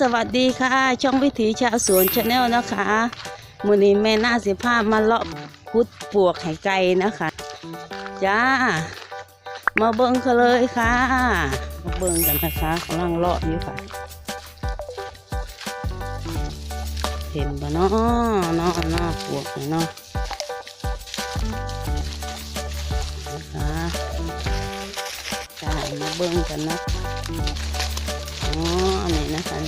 สวัสดีค่ะ ช่องวิถีชาวสวนชาแนลนะคะมือนี้แม่น่าสิภาพมาเลาะพุดปวกไห่ไก่นะคะจ้า มาเบิ่งกันเลยค่ะมาเบิ่งกันนะคะกำลังเลาะอยู่ค่ะ เห็นบ่เนาะเนาะเนาะปวกเนาะนะคะจ้ามาเบิ่งกันนะ อ๋ออันนี้นะคะ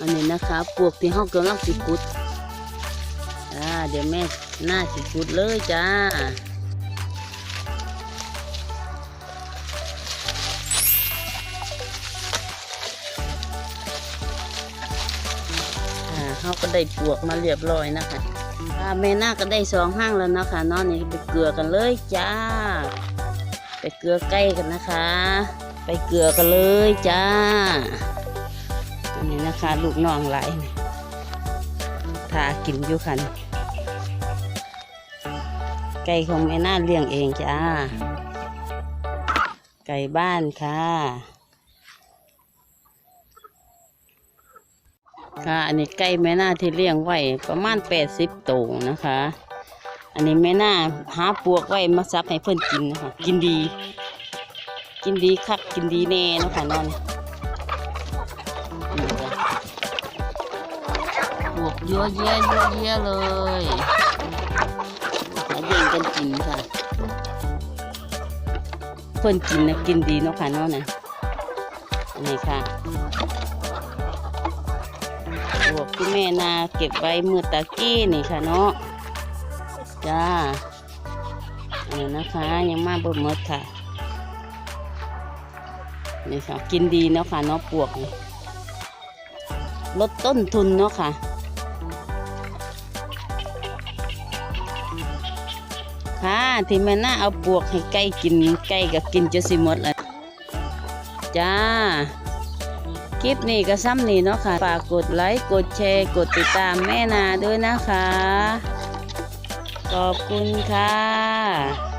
อันนี้นะคะปลวกที่ห้องกำลังสิกุดอ่าเดี๋ยวแม่หน้าสิกุดเลยจ้าอ่าเขาก็ได้ปลวกมาเรียบร้อยนะคะแม่หน้าก็ได้สองห้างแล้วนะคะเนอนนี่ไปเกลือกันเลยจ้า ไปเกลือใกล้กันนะคะ ไปเกลือกันเลยจ้า อันนี้นะคะ ลูกน้องไหลทากินอยู่คัน ไก่ของแม่น่าเลี้ยงเองจ้า ไก่บ้านค่ะ ค่ะ อันนี้ไก่แม่น่าที่เลี้ยงไว้ประมาณแปดสิบตัวนะคะ อันนี้แม่น่าหาปวกไว้มาซับให้เพื่อนกินนะคะ กินดี กินดีคักกินดีแน่เนาะค่ะนอนบวกเยอะแยะเยอะแยะเลยมาแย่งกันกินค่ะเพื่อนกินนะกินดีเนาะค่ะนอนนะอันนี้ค่ะบวกที่แม่นาเก็บไว้มือตะกี้นี่ค่ะเนาะจ้าอันนี้นะคะยังมาบิ่มหมดค่ะ นี่ค่ะ กินดีเนาะค่ะเนาะปวก ลดต้นทุนเนาะค่ะค่ะที่แม่น่าเอาปวกให้ไก่กินไก่ก็กินจะสิหมดเลยจ้า คลิปนี้ก็ซ้ำนี่เนาะค่ะฝากกดไลค์กดแชร์ กดติดตามแม่นาด้วยนะคะ ขอบคุณค่ะ